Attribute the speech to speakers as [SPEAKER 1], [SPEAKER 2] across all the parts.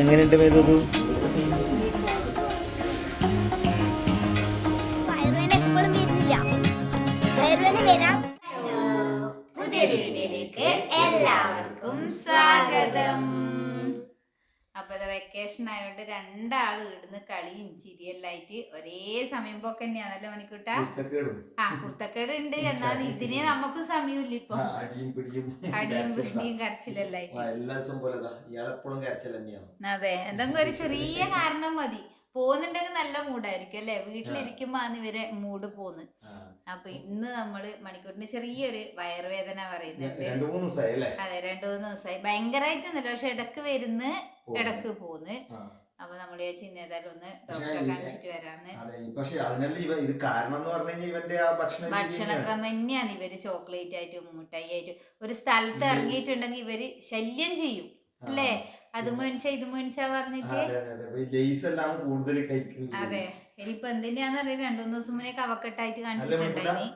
[SPEAKER 1] എങ്ങനെയുണ്ട് മേതു
[SPEAKER 2] എല്ലാവർക്കും സ്വാഗതം. വെക്കേഷൻ ആയതുകൊണ്ട് രണ്ടാളും ഇടുന്ന് കളിയും ചിരിയെല്ലായിട്ട് ഒരേ സമയം പോക്ക് തന്നെയാണല്ലോ മണിക്കൂട്ട ആ കുർത്തക്കേട് ഉണ്ട് എന്നാൽ ഇതിനെ നമുക്ക് സമയമില്ല ഇപ്പൊ.
[SPEAKER 1] അടിയും പിടിയും
[SPEAKER 2] കരച്ചിലെല്ലായിട്ട്
[SPEAKER 1] എല്ലാ ദിവസം പോലെ ഇയാളെപ്പോഴും കരച്ചിൽ തന്നെയാണ്.
[SPEAKER 2] അതെ. എന്തെങ്കിലും ഒരു ചെറിയ കാരണം മതി. പോകുന്നുണ്ടെങ്കിൽ നല്ല മൂഡായിരിക്കും അല്ലെ? വീട്ടിലിരിക്കുമ്പോ ആണ് ഇവരെ മൂഡ് പോന്ന്. അപ്പൊ ഇന്ന് നമ്മൾ മണിക്കൂറിന് ചെറിയൊരു വയറുവേദന പറയുന്നുണ്ട്. അതെ രണ്ടു മൂന്ന് ദിവസമായി ഭയങ്കരമായിട്ടൊന്നുമില്ല പക്ഷെ ഇടയ്ക്ക് വരുന്ന്. ഇടയ്ക്ക് പോന്ന്. അപ്പൊ നമ്മൾ വിചാരിച്ചു ഒന്ന് ഡോക്ടറെ കാണിച്ചിട്ട് വരാന്ന്.
[SPEAKER 1] പക്ഷെ അതിനല്ല ഇവ ഇത് കാരണം എന്ന് പറഞ്ഞു ഇവന്റെ ആ ഭക്ഷണ
[SPEAKER 2] ഭക്ഷണക്രമം തന്നെയാണ് ഇവർ ചോക്ലേറ്റ് ആയിട്ടും മുട്ടായി ആയിട്ടും. ഒരു സ്ഥലത്ത് ഇറങ്ങിയിട്ടുണ്ടെങ്കിൽ ഇവർ ശല്യം ചെയ്യും അല്ലേ? അത് മേടിച്ച ഇത് മേടിച്ചാ പറഞ്ഞിട്ട്?
[SPEAKER 1] അതെ
[SPEAKER 2] ഇനിയിപ്പൊ എന്തിനാന്ന് അറിയാം രണ്ടു മൂന്ന് ദിവസം മുന്നേ കവക്കെട്ടായിട്ട്
[SPEAKER 1] കാണിച്ചിട്ടുണ്ടായി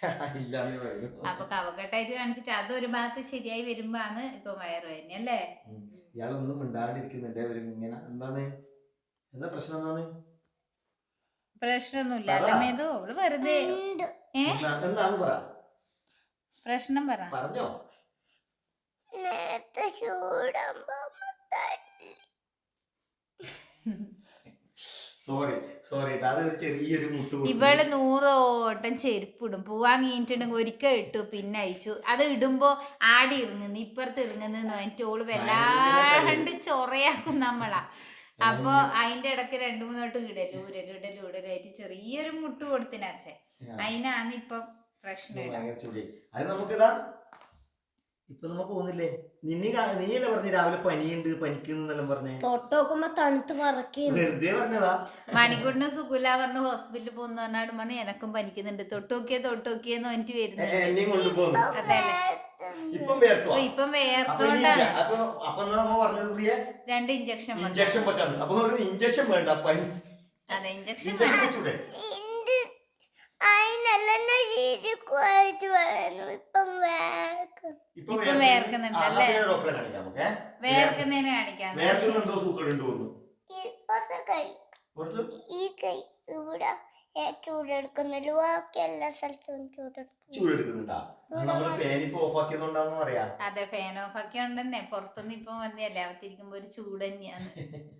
[SPEAKER 2] അപ്പൊ കവക്കെട്ടായിട്ട് കാണിച്ചിട്ട് അതൊരു ഭാഗത്ത് ശരിയായി വരുമ്പാന്ന് ഇപ്പൊ വയറുവേദന അല്ലേ?
[SPEAKER 1] ഇയാളൊന്നും മിണ്ടാണ്ടിരിക്കുന്നുണ്ട്. ഇങ്ങനെ എന്താണ്? എന്താ പ്രശ്നം എന്താണ്?
[SPEAKER 2] പ്രശ്നമൊന്നുമില്ല. അല്ലമേതോ അവൾ വെറുതെ.
[SPEAKER 1] എന്താന്ന് പറ?
[SPEAKER 2] പ്രശ്നം പറ.
[SPEAKER 1] പറഞ്ഞോ.
[SPEAKER 3] നേരത്തെ ചൂടാകുമ്പോ
[SPEAKER 1] സോറി സോറി അത് ചെറിയൊരു മുട്ട്.
[SPEAKER 2] ഇവൾ നൂറോട്ടം ചെരുപ്പിടും. പോവാൻ കഴിഞ്ഞിട്ടുണ്ടെങ്കിൽ ഒരിക്കൽ ഇട്ടു പിന്നെ അയച്ചു അത് ഇടുമ്പോ ആടി ഇറങ്ങുന്നു ഇപ്പുറത്ത് ഇറങ്ങുന്നെന്ന് പറഞ്ഞിട്ട് ഓൾ വല്ലാണ്ട് ചൊറയാക്കും നമ്മളാ. അപ്പൊ അതിന്റെ ഇടയ്ക്ക് രണ്ടു മൂന്ന് ഇടലു ഉരലും ഇടലും ഇടലായിട്ട് ചെറിയൊരു മുട്ട് കൊടുത്തിനാച്ചേ. അതിനാണ് ഇപ്പൊ പ്രശ്നം ഇടാം
[SPEAKER 1] അത് നമുക്കിതാ ഇപ്പൊ നമ്മ പോകുന്നില്ലേ? നിന്നെ നീയല്ലേ പറഞ്ഞു രാവിലെ പനിയുണ്ട് പനിക്കുന്നെല്ലാം പറഞ്ഞേ.
[SPEAKER 3] തൊട്ട് നോക്കുമ്പോ തണുത്ത് പറക്കുന്നു
[SPEAKER 1] വെറുതെ പറഞ്ഞതാ.
[SPEAKER 2] മണിക്കൂറിന് സുഖില്ല പറഞ്ഞു ഹോസ്പിറ്റലിൽ പോകുന്ന പറഞ്ഞാട് പറഞ്ഞു എനക്കും പനിക്കുന്നുണ്ട്. തൊട്ടുനോക്കിയേ തൊട്ടുനോക്കിയെന്ന് പറഞ്ഞിട്ട്
[SPEAKER 1] എ-
[SPEAKER 2] വരുന്നുണ്ട്
[SPEAKER 1] എന്നെയും കൊണ്ടുപോകുന്നു ഇപ്പം
[SPEAKER 2] അപ്പൊ ഇപ്പം
[SPEAKER 1] അപ്പൊ ഇനി
[SPEAKER 2] വേർത്തോണ്ടാണ്.
[SPEAKER 1] ഇല്ല. അപ്പൊ അപ്പൊ നമ്മ പറഞ്ഞത് പ്രിയ?
[SPEAKER 2] രണ്ട് ഇഞ്ചക്ഷൻ
[SPEAKER 1] ഇഞ്ചക്ഷൻ വെക്കാന്ന്. അപ്പൊ പറഞ്ഞത് ഇഞ്ചക്ഷൻ വേണ്ട പനി.
[SPEAKER 2] അതെ ഇഞ്ചക്ഷൻ
[SPEAKER 1] ഇഞ്ചക്ഷൻ വെച്ചൂടെ?
[SPEAKER 3] അതിനെല്ലാം ശരിക്കുമായിട്ട് പറയുന്നു ഇപ്പം വേർക്കും
[SPEAKER 1] ഇപ്പൊ
[SPEAKER 2] ഇപ്പൊ
[SPEAKER 1] വേർക്കുന്നു.
[SPEAKER 2] വേർക്കുന്നുണ്ട്
[SPEAKER 1] ആ,
[SPEAKER 2] അല്ലേ?
[SPEAKER 1] അപ്പൊ ഞാൻ ഡോക്ടറെ കാണിക്കാം നമുക്ക്
[SPEAKER 2] വേർക്കുന്നതിനെ കാണിക്കാം.
[SPEAKER 1] വേർക്കുന്ന എന്തോ സൂക്കേടുണ്ട് തോന്നുന്നു.
[SPEAKER 3] ഇപ്പത്തെ കൈ
[SPEAKER 1] കുറച്ച്?
[SPEAKER 3] ഈ കൈ ഇവിടെ ഏ, ചൂടെടുക്കുന്നില്ല ബാക്കി എല്ലാ സ്ഥലത്തും ചൂടെടുക്കുന്നു.
[SPEAKER 1] ചൂടെടുക്കുന്നുണ്ടാ? അത് നമ്മൾ ഫാൻ ഇപ്പൊ ഓഫ് ആക്കിയതുകൊണ്ടാന്ന് പറയാ.
[SPEAKER 2] അതെ ഫാൻ ഓഫ് ആക്കി ഉണ്ടെന്നെ പുറത്തുനിന്ന് ഇപ്പൊ വന്നല്ലേ അവത്തിരിക്കുമ്പോ ഒരു ചൂട് തന്നെയാണ്.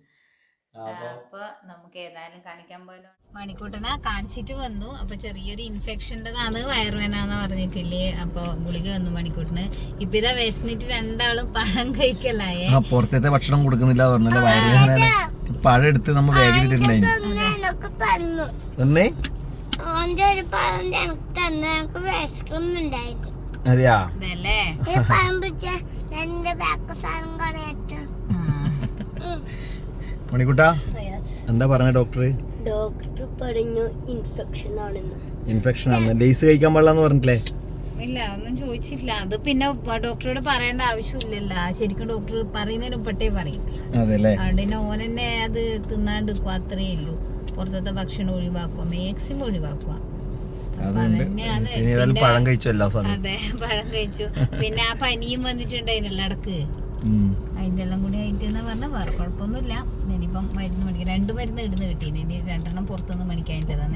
[SPEAKER 1] അപ്പൊ
[SPEAKER 2] നമുക്ക് ഏതായാലും കാണിക്കാൻ പോലും മണിക്കൂട്ടനെ കാണിച്ചിട്ട് വന്നു. അപ്പൊ ചെറിയൊരു ഇൻഫെക്ഷന്റെതാണ് വയറുവേനാന്ന് പറഞ്ഞിട്ടില്ലേ? അപ്പൊ ഗുളിക വന്നു മണിക്കൂട്ടിന്. ഇപ്പൊ ഇതാ വിശന്നിട്ട് രണ്ടാളും പഴം കഴിക്കലായേ
[SPEAKER 1] ആ പുറത്തത്തെ ഭക്ഷണം കൊടുക്കുന്നില്ല പറഞ്ഞല്ലോ പഴം എടുത്ത്
[SPEAKER 3] നമ്മൾ വിശക്കുന്നുണ്ടായിരുന്നു
[SPEAKER 1] അതെയാ?
[SPEAKER 3] പഴം പിടിച്ച രണ്ട് ബാക്ക് സാധനം കളയട്ടെ
[SPEAKER 1] മണിക്കുട്ടാ എന്താ പറഞ്ഞ ഡോക്ടർ
[SPEAKER 3] ഡോക്ടർ പറഞ്ഞു ഇൻഫെക്ഷൻ ആണെന്ന്.
[SPEAKER 1] ഇൻഫെക്ഷൻ ആണ് ലേസ് കഴിക്കാൻ പാടില്ലെന്ന് പറഞ്ഞിട്ടില്ലേ?
[SPEAKER 2] ഇല്ല ഒന്നും ചോദിച്ചില്ല അത് പിന്നെ ഡോക്ടറോട് പറയേണ്ട ആവശ്യമില്ലല്ലോ. ശരിക്കും ഡോക്ടർ പറയുന്നതിന് മുമ്പട്ടേ പറയും.
[SPEAKER 1] അതെ അല്ലേ
[SPEAKER 2] അതുകൊണ്ട് തന്നെ ഓൻ തന്നെ അത് തിന്നാണ്ട് അത്രേ ഉള്ളൂ. പുറത്തത്തെ ഭക്ഷണം ഒഴിവാക്കുക മാക്സിമം ഒഴിവാക്കുക.
[SPEAKER 1] പഴം കഴിച്ചു
[SPEAKER 2] പിന്നെ ആ പനിയും വന്നിട്ടുണ്ടായിരുന്നല്ലോ ഇടയ്ക്ക്. എല്ലാം കൂടി ആയിട്ട് എന്ന് പറഞ്ഞാൽ വേറെ കുഴപ്പമൊന്നുമില്ല. ഇനിയിപ്പം മരുന്ന് മേടിക്കാം രണ്ട് മരുന്ന് ഇടുന്ന് കിട്ടീന്. ഇനി രണ്ടെണ്ണം പുറത്തുനിന്ന്
[SPEAKER 1] മേടിക്കാനില്ലതാണ്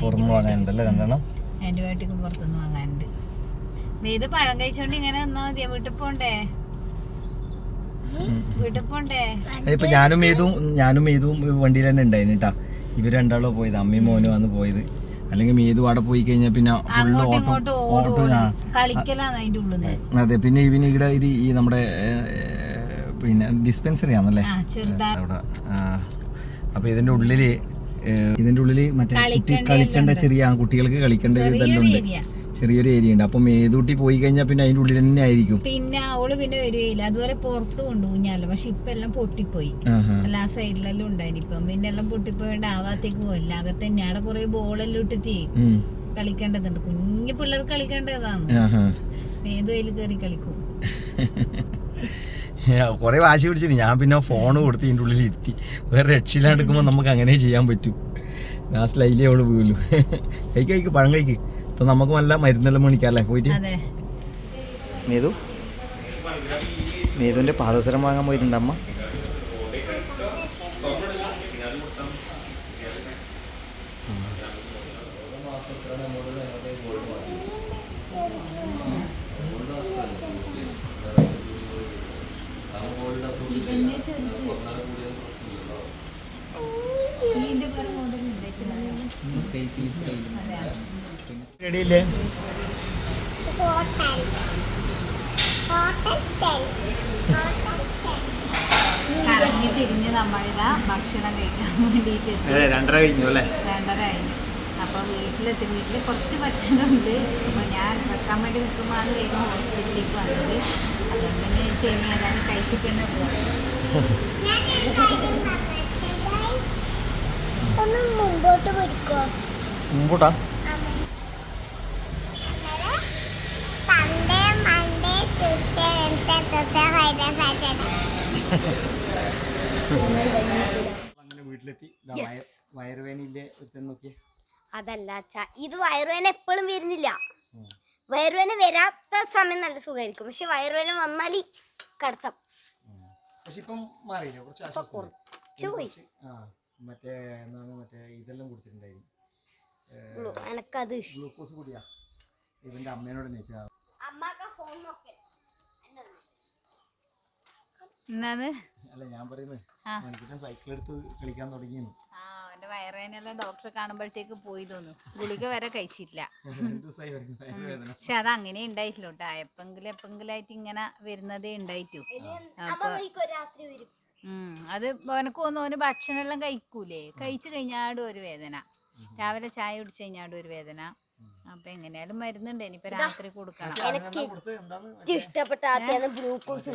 [SPEAKER 2] ആന്റിബയോട്ടിക് പുറത്തുനിന്ന് വാങ്ങാനുണ്ട്. മീത് പഴം കഴിച്ചോണ്ട് ഇങ്ങനെ നിന്നാ മതിയാ? വീട്ടിൽ പോണ്ടേ? വീട്ടിൽ പോണ്ടേ?
[SPEAKER 1] ഇപ്പൊ ഞാനും ഞാനും ഏതും വണ്ടിയിൽ തന്നെ ഉണ്ടായിരുന്നു കേട്ടാ ഇവർ രണ്ടാളോ പോയത്. അമ്മയും മോനും വന്ന് പോയത്. അല്ലെങ്കിൽ മേതു അവിടെ പോയി കഴിഞ്ഞാൽ പിന്നെ അതെ പിന്നെ ഇവന് ഇവിടെ ഇത് ഈ നമ്മുടെ പിന്നെ ഡിസ്പെൻസറി ആണല്ലേ? അവിടെ അപ്പോൾ അപ്പൊ ഇതിന്റെ ഉള്ളിൽ ഇതിന്റെ ഉള്ളിൽ മറ്റേ കുട്ടി
[SPEAKER 2] കളിക്കേണ്ട
[SPEAKER 1] ചെറിയ കുട്ടികൾക്ക് കളിക്കേണ്ട ഇതെല്ലാം ഉണ്ട് ചെറിയൊരു ഏരിയ ഉണ്ട്. അപ്പം ഏതൂട്ടി പോയി കഴിഞ്ഞാൽ പിന്നെ അതിന്റെ ഉള്ളിൽ തന്നെ ആയിരിക്കും.
[SPEAKER 2] പിന്നെ അവൾ പിന്നെ വരികയില്ല. അതുവരെ പുറത്ത് കൊണ്ടുപോഞ്ഞാലോ പക്ഷെ ഇപ്പൊ എല്ലാം പൊട്ടിപ്പോയി. എല്ലാ സൈഡിലെല്ലാം ഉണ്ടായിരിക്കും ഇപ്പം. പിന്നെ എല്ലാം പൊട്ടിപ്പോയോണ്ട് ആവാത്തേക്ക് പോയില്ല. അകത്ത് തന്നെ അവിടെ കുറെ ബോളെല്ലാം ഇട്ടിട്ട്. കളിക്കേണ്ടതുണ്ട്. കുഞ്ഞു പിള്ളേർ കളിക്കേണ്ടതാണ്. ഏത് കയറി കളിക്കും.
[SPEAKER 1] കുറേ വാശി പിടിച്ചിന്. ഞാൻ പിന്നെ ഫോൺ കൊടുത്ത് ഇതിന്റെ ഉള്ളിൽ ഇരുത്തി. വേറെ രക്ഷയിലെടുക്കുമ്പോൾ നമുക്ക് അങ്ങനെ ചെയ്യാൻ പറ്റും. ഞാൻ സ്ലൈലി അവൾ വീലു കഴിക്ക് കഴിക്ക് പഴം കഴിക്ക്. ഇപ്പം നമുക്ക് നല്ല മരുന്നെല്ലാം മേടിക്കാല്ലേ പോയിട്ട്? മേതു? മേതുവിന്റെ പാദസരം വാങ്ങാൻ പോയിട്ടുണ്ട് അമ്മ.
[SPEAKER 2] ഇതന്നെ ചെറുത് ഇതിന്റെ പല മോഡൽ
[SPEAKER 1] റെഡിയില്ലേ
[SPEAKER 2] കറങ്ങി തിരിഞ്ഞ് നമ്മളിതാ ഭക്ഷണം കഴിക്കാൻ വേണ്ടിയിട്ട്
[SPEAKER 1] രണ്ടര കഴിഞ്ഞു അല്ലേ?
[SPEAKER 2] രണ്ടര കഴിഞ്ഞു. അപ്പോൾ വീട്ടിലെത്തി. വീട്ടിൽ കുറച്ച് ഭക്ഷണമുണ്ട്. അപ്പൊ ഞാൻ വെക്കാൻ വേണ്ടി നിൽക്കുമ്പോൾ അത് വേഗം ഹോസ്പിറ്റലിലേക്ക് വന്നത്. ചെയ്യുന്ന കഴിച്ചിട്ട് തന്നെ.
[SPEAKER 3] ഒന്ന് മുമ്പോട്ട്
[SPEAKER 1] അങ്ങനെ വീട്ടിലെത്തി. വയറുവേനയില്ലേ ഒരുത്തൻ നോക്കിയേ.
[SPEAKER 4] അതല്ല അച്ഛാ ഇത് വയറുവേന എപ്പോഴും വരുന്നില്ല. വയറുവേന വരാത്ത സമയം നല്ല സുഖമായിരിക്കും. പക്ഷെ വയറുവേന വന്നാൽ കടത്തം.
[SPEAKER 1] പക്ഷെ ഇപ്പം മാറിയില്ല? കുറച്ച് ആശ്വാസം
[SPEAKER 4] കുറച്ച് പോയി.
[SPEAKER 1] ആ മറ്റേ എന്താണ് മറ്റേ ഇതെല്ലാം കൊടുത്തിട്ടുണ്ടായിരുന്നു
[SPEAKER 4] ഉള്ളൂ. എനക്കത്
[SPEAKER 1] ഗ്ലൂക്കോസ് കൂടിയാ. ഇവന്റെ ചോദിച്ചാ അല്ല ഞാൻ പറയുന്നത്. മണിക്കിട്ടൻ സൈക്കിൾ എടുത്ത് കളിക്കാൻ തുടങ്ങിയെന്ന്.
[SPEAKER 2] ആ എന്റെ വയറുവേനെല്ലാം ഡോക്ടറെ കാണുമ്പോഴത്തേക്ക് പോയി തോന്നു ഗുളിക വരെ
[SPEAKER 1] വരുന്നു
[SPEAKER 2] പക്ഷെ അത് അങ്ങനെ ഉണ്ടായിട്ടില്ല കേട്ടോ. എപ്പെങ്കിലും എപ്പെങ്കിലായിട്ട് ഇങ്ങനെ വരുന്നതേ ഉണ്ടായിട്ടു. അപ്പൊ അത് ഓനക്ക് തോന്നുന്നു ഓന് ഭക്ഷണം എല്ലാം കഴിക്കൂലേ? കഴിച്ചു കഴിഞ്ഞാടും ഒരു വേദന. രാവിലെ ചായ കുടിച്ചു കഴിഞ്ഞാടും ഒരു വേദന. അപ്പൊ എങ്ങനെയാലും മരുന്നുണ്ട്. ഇനിയിപ്പൊ രാത്രി കൊടുക്കണം?
[SPEAKER 4] എനിക്ക് ഇഷ്ടപ്പെട്ട ആദ്യം ഗ്ലൂക്കോസ്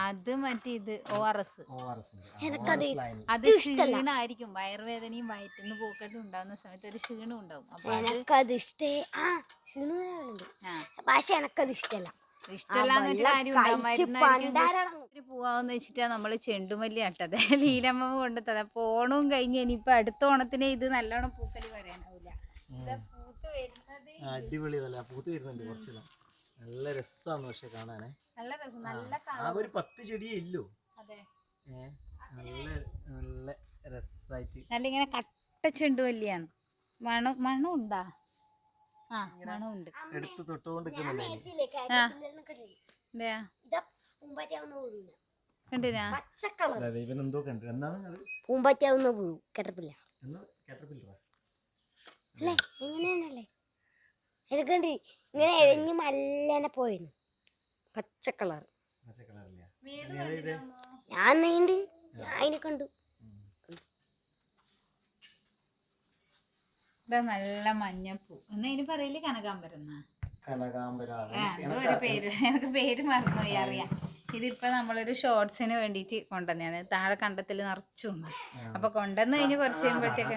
[SPEAKER 2] അത് മറ്റേ ഇത് ഒ ആർ എസ് അത് ക്ഷീണായിരിക്കും. വയറുവേദനയും വയറ്റിന്ന് പോക്കലും ഉണ്ടാകുന്ന സമയത്ത് ഒരു ക്ഷീണം ഉണ്ടാവും. അപ്പൊ
[SPEAKER 4] എനിക്കത് ഇഷ്ടേ ആ. പക്ഷെ എനക്കത് ഇഷ്ടല്ല.
[SPEAKER 2] പോവാന്ന് വെച്ചിട്ടാ നമ്മൾ ചെണ്ടുമല്ലി നട്ടത് ലീലമ്മ കൊണ്ടുത്തത്. അപ്പൊ ഓണവും കഴിഞ്ഞ് ഇനിയിപ്പൊ അടുത്ത ഓണത്തിന് ഇത് നല്ലോണം പൂക്കൽ പറയാനാവില്ല ഇത് പൂത്ത് വരുന്നത്
[SPEAKER 1] അടിപൊളി നല്ല പൂത്ത് വരുന്നുണ്ട് കുറച്ചെല്ലാം. നല്ല രസമാണ് പക്ഷെ കാണാനേ.
[SPEAKER 2] നല്ല രസം നല്ല
[SPEAKER 1] ആ ഒരു പത്ത് ചെടിയേ ഇല്ലൂ
[SPEAKER 2] അതെ.
[SPEAKER 1] നല്ല നല്ല രസമായിട്ട്
[SPEAKER 2] നല്ല ഇങ്ങനെ കട്ട ചെണ്ടുമല്ലിയാണ്. മണം മണം ഉണ്ടാ
[SPEAKER 1] എടുത്ത് തൊട്ടുകൊണ്ട് നിൽക്കുന്നുണ്ട് അതിന്.
[SPEAKER 4] ഇതില്ലേ കാറ്റർപില്ലറിനെ കണ്ടില്ലേ?
[SPEAKER 2] എന്താ
[SPEAKER 4] ഇതാ പൂമ്പാറ്റാവുന്ന പുഴുവിന
[SPEAKER 2] കണ്ടിനാ
[SPEAKER 4] പച്ച കളർ
[SPEAKER 1] അതെ? ഇവൻ എന്തോ കണ്ടു
[SPEAKER 4] പൂമ്പാറ്റാവുന്ന പുഴു കേട്ടപ്പില്ല അല്ലേ എങ്ങനെയാണല്ലേ ഇങ്ങനെ എഴഞ്ഞ് മല്ലനെ പോയിരുന്നു പച്ച കളർ ഞാൻ നീണ്ട് ഞാൻ അതിനെ കണ്ടു.
[SPEAKER 2] ഇതാ നല്ല മഞ്ഞപ്പൂ. എന്നാ ഇനി പറയൽ? കനകാമ്പരം ഒരു പേര്. എനിക്ക് പേര് മറന്നുപോയി അറിയാം. ഇതിപ്പോ നമ്മളൊരു ഷോർട്സിന് വേണ്ടിട്ട് കൊണ്ടുവന്നു താഴെ കണ്ടത്തിൽ നിറച്ചുണ്ട്. അപ്പൊ കൊണ്ടുവന്ന് കഴിഞ്ഞ് കുറച്ച് കഴിയുമ്പോഴത്തേക്ക്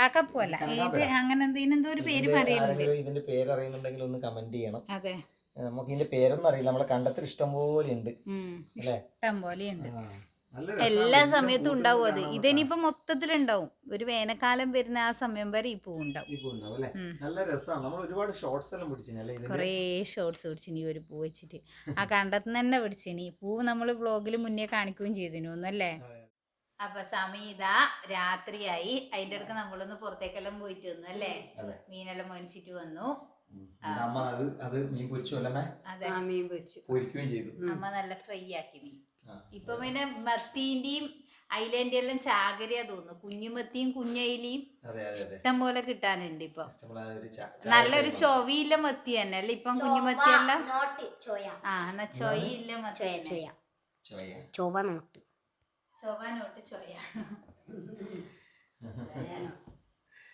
[SPEAKER 1] കാക്കപ്പൂ
[SPEAKER 2] അല്ല ഇത് അങ്ങനെ എന്തോ ഒരു പേര് പറയുന്നുണ്ട്.
[SPEAKER 1] ഇതിന്റെ പേര് അറിയുന്നുണ്ടെങ്കിൽ ഒന്ന് കമന്റ് ചെയ്യണം.
[SPEAKER 2] അതെ.
[SPEAKER 1] നമുക്ക് ഇതിന്റെ പേരൊന്നും അറിയില്ല. നമ്മളെ കണ്ടത്തിൽ ഇഷ്ടം പോലെ ഉണ്ട്
[SPEAKER 2] ഇഷ്ടം
[SPEAKER 1] പോലെ നല്ല
[SPEAKER 2] എല്ലാ സമയത്തും ഉണ്ടാവും അത്. ഇതിനിപ്പോ മൊത്തത്തിലുണ്ടാവും. ഒരു വേനൽക്കാലം വരുന്ന ആ സമയം വരെ ഈ പൂ ഉണ്ടാവും.
[SPEAKER 1] നല്ല രസമാണ് നമ്മൾ ഒരുപാട് ഷോർട്സ് എല്ലാം ഇതിന്റെ?
[SPEAKER 2] കുറേ ഷോർട്സ് പിടിച്ചിനി ഒരു പൂ വെച്ചിട്ട്. ആ കണ്ടത്തിന് തന്നെ പിടിച്ചിനി പൂ നമ്മൾ വ്ളോഗിൽ മുന്നേ കാണിക്കുകയും ചെയ്തിനു ഒന്നല്ലേ? അപ്പൊ സമയം ഇതാ. രാത്രിയായി. അതിന്റെ അടുത്ത് നമ്മളൊന്ന് പുറത്തേക്കെല്ലാം പോയിട്ട് വന്നു അല്ലേ? മീനെല്ലാം മേടിച്ചിട്ട് വന്നു.
[SPEAKER 1] അമ്മ അത് അത് മീൻ പൊരിച്ചു അല്ലേ
[SPEAKER 2] അതെ.
[SPEAKER 1] പൊരിക്കുകയും ചെയ്തു.
[SPEAKER 2] അമ്മ നല്ല ഫ്രൈ ആക്കി മീൻ. ഇപ്പൊ പിന്നെ മത്തീന്റെയും അയിലേന്റെ എല്ലാം ചാകരിയാ തോന്നുന്നു. കുഞ്ഞുമത്തിയും കുഞ്ഞയിലിയും
[SPEAKER 1] അതെ അതെ അതെ.
[SPEAKER 2] ഇഷ്ടം പോലെ കിട്ടാനുണ്ട് ഇപ്പൊ. നല്ലൊരു ചൊവിയില്ല മത്തി തന്നെ. അല്ലെ? ഇപ്പം കുഞ്ഞുമത്തി എല്ലാം
[SPEAKER 4] നോട്ട് ചോയ.
[SPEAKER 2] ആ എന്നാ ചൊയയില്ല മത്തി
[SPEAKER 4] ചോയ
[SPEAKER 2] തന്നെ.
[SPEAKER 4] ചോയ.
[SPEAKER 1] ചോയ
[SPEAKER 4] നോട്ട്.
[SPEAKER 2] ചൊവ നോട്ട് ചൊയ.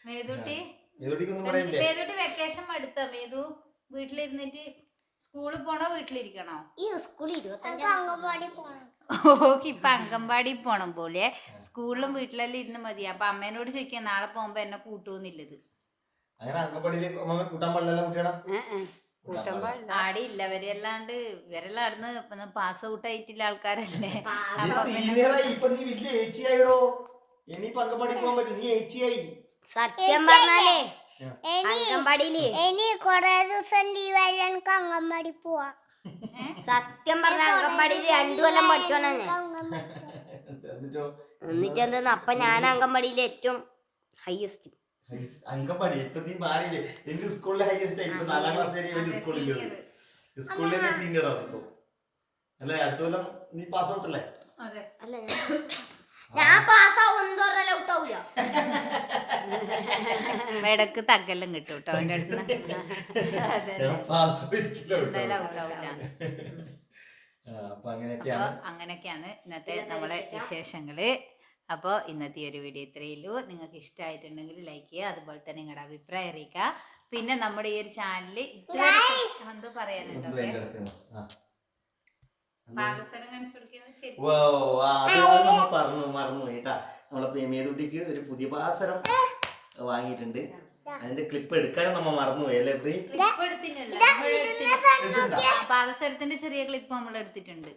[SPEAKER 2] മേതുട്ടി? മേതുട്ടി വെക്കേഷൻ എടുത്ത മേതു വീട്ടിലിരുന്നിട്ട് സ്കൂളിൽ പോണോ വീട്ടിലിരിക്കണോ?
[SPEAKER 4] ഈ സ്കൂളിൽ ഇരുപത്തഞ്ച്
[SPEAKER 3] അംഗൻവാടി പോണം.
[SPEAKER 2] ഓക്ക് ഇപ്പൊ അങ്കമ്പാടി പോണം പോലെ. സ്കൂളിലും വീട്ടിലെല്ലാം ഇരുന്ന് മതി. അപ്പൊ അമ്മേനോട് ചോദിക്കാം നാളെ പോകുമ്പോ എന്നെ കൂട്ടുമെന്നില്ലത്
[SPEAKER 1] അങ്ങനെ കൂട്ടാൻ പാടില്ല. കുട്ടിയടാ
[SPEAKER 2] ആടെ ഇല്ല ഇവരെല്ലാണ്ട് ഇവരെല്ലാം അവിടുന്ന് പാസ് ഔട്ട് ആയിട്ടില്ല ആൾക്കാരല്ലേ.
[SPEAKER 4] സത്യം പറഞ്ഞാലേ അംഗൻവാടിയിൽ
[SPEAKER 3] ഇനി കൊറേ ദിവസം ലീവായി എനിക്ക് അംഗൻവാടി പോവാ.
[SPEAKER 4] സത്യം പറഞ്ഞ അംഗൻവാടിയിൽ രണ്ടു കൊല്ലം
[SPEAKER 3] അംഗൻവാടി
[SPEAKER 1] എന്നിട്ടോ?
[SPEAKER 4] എന്താ അപ്പൊ ഞാൻ അംഗൻവാടിയിൽ ഏറ്റവും ഹയസ്റ്റ്
[SPEAKER 1] അംഗൻവാടി ഇപ്പൊ നീ മാറിയില്ലേ? എന്റെ സ്കൂളിലെ ഹയസ്റ്റ് ആയി നാലാം ക്ലാസ് വരെ എന്റെ സ്കൂളിൽ സ്കൂളിൽ തന്നെ സീനിയർ ആണ് ഇപ്പൊ. അല്ലേ അടുത്ത കൊല്ലം നീ പാസ് ഔട്ട് അല്ലേ?
[SPEAKER 2] അതെ.
[SPEAKER 4] അല്ല ഞാൻ ഞാൻ പാസ്സാവുന്ന പറഞ്ഞാൽ ഔട്ടാവൂല
[SPEAKER 2] ഇടയ്ക്ക് തగ్గെല്ലാം കിട്ടും കേട്ടോ അടുത്ത് ഔട്ടാവില്ല അപ്പോൾ
[SPEAKER 1] അങ്ങനെയൊക്കെയാണ്
[SPEAKER 2] അങ്ങനെയൊക്കെയാണ് ഇന്നത്തെ നമ്മളെ വിശേഷങ്ങൾ അപ്പോൾ ഇന്നത്തെ ഈ ഒരു വീഡിയോ ഇത്രയേ ഉള്ളൂ നിങ്ങൾക്ക് ഇഷ്ടമായിട്ടുണ്ടെങ്കിൽ ലൈക്ക് ചെയ്യുക അതുപോലെ തന്നെ നിങ്ങളുടെ അഭിപ്രായം അറിയിക്കുക പിന്നെ നമ്മുടെ ഈ ഒരു ചാനലിൽ ഇതുവരെ എന്തോ പറയാനുണ്ടോ. പാദസരം കാണിച്ചു
[SPEAKER 1] അത് നമ്മൾ പറഞ്ഞു മറന്നു കേട്ടാ. നമ്മളെ പ്രേമിയതുട്ടിക്ക് ഒരു പുതിയ പാസരം വാങ്ങിയിട്ടുണ്ട്. അതിന്റെ ക്ലിപ്പ് എടുക്കാനും നമ്മ മറന്നുപോയി അല്ലേ പ്രീ?
[SPEAKER 2] പാദസരത്തിന്റെ ചെറിയ ക്ലിപ്പ് നമ്മൾ എടുത്തിട്ടുണ്ട്.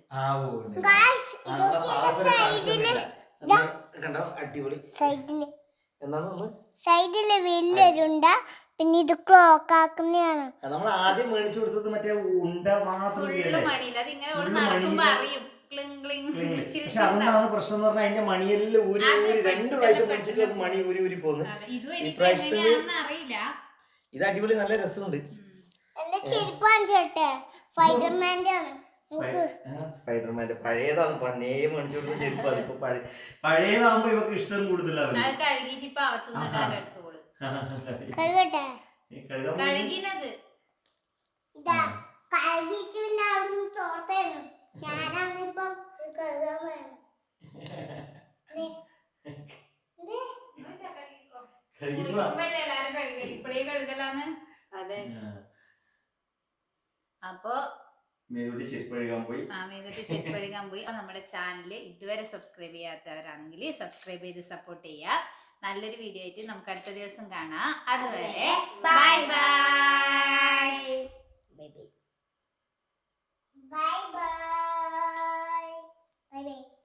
[SPEAKER 1] കണ്ടോ? അടിപൊളി. എന്നാന്ന്
[SPEAKER 3] സൈഡിൽ വലിയൊരുണ്ട പിന്നെ ഇത് ക്ലോക്ക് ആക്കുന്നതാണ്.
[SPEAKER 1] നമ്മൾ ആദ്യം മേടിച്ചു കൊടുത്തത് മറ്റേ ഉണ്ട മാത്രം പക്ഷെ അതെന്താണ് പ്രശ്നം എന്ന് പറഞ്ഞാൽ അതിന്റെ മണിയെല്ലാം ഊരി ഊരി രണ്ട് പ്രാവശ്യം
[SPEAKER 2] പെട്ടെന്ന്
[SPEAKER 1] അത് മണി ഊരി ഊരി പോകുന്നു
[SPEAKER 2] ഇതും എനിക്ക് പ്രാവശ്യത്തിൽ അറിയില്ല.
[SPEAKER 1] ഇത് അടിപൊളി നല്ല രസമുണ്ട്. സ്പൈഡർമാന്റെ പഴയതാണ്. പണ്ടേ മേടിച്ചു ചെരുപ്പാണ് ഇപ്പൊ പഴയ പഴയതാകുമ്പോ ഇവക്ക് ഇഷ്ടം കൂടുതലാണ്.
[SPEAKER 2] കഴുകിനത്.
[SPEAKER 3] ഇതാ. കഴുകിട്ട് പിന്നെ
[SPEAKER 1] പോയി.
[SPEAKER 2] നമ്മുടെ ചാനൽ ഇതുവരെ സബ്സ്ക്രൈബ് ചെയ്യാത്തവരാണെങ്കിൽ സബ്സ്ക്രൈബ് ചെയ്ത് സപ്പോർട്ട് ചെയ്യാ. നല്ലൊരു വീഡിയോ ആയിട്ട് നമുക്ക് അടുത്ത ദിവസം കാണാം. അതുവരെ bye bye bye bye Bye.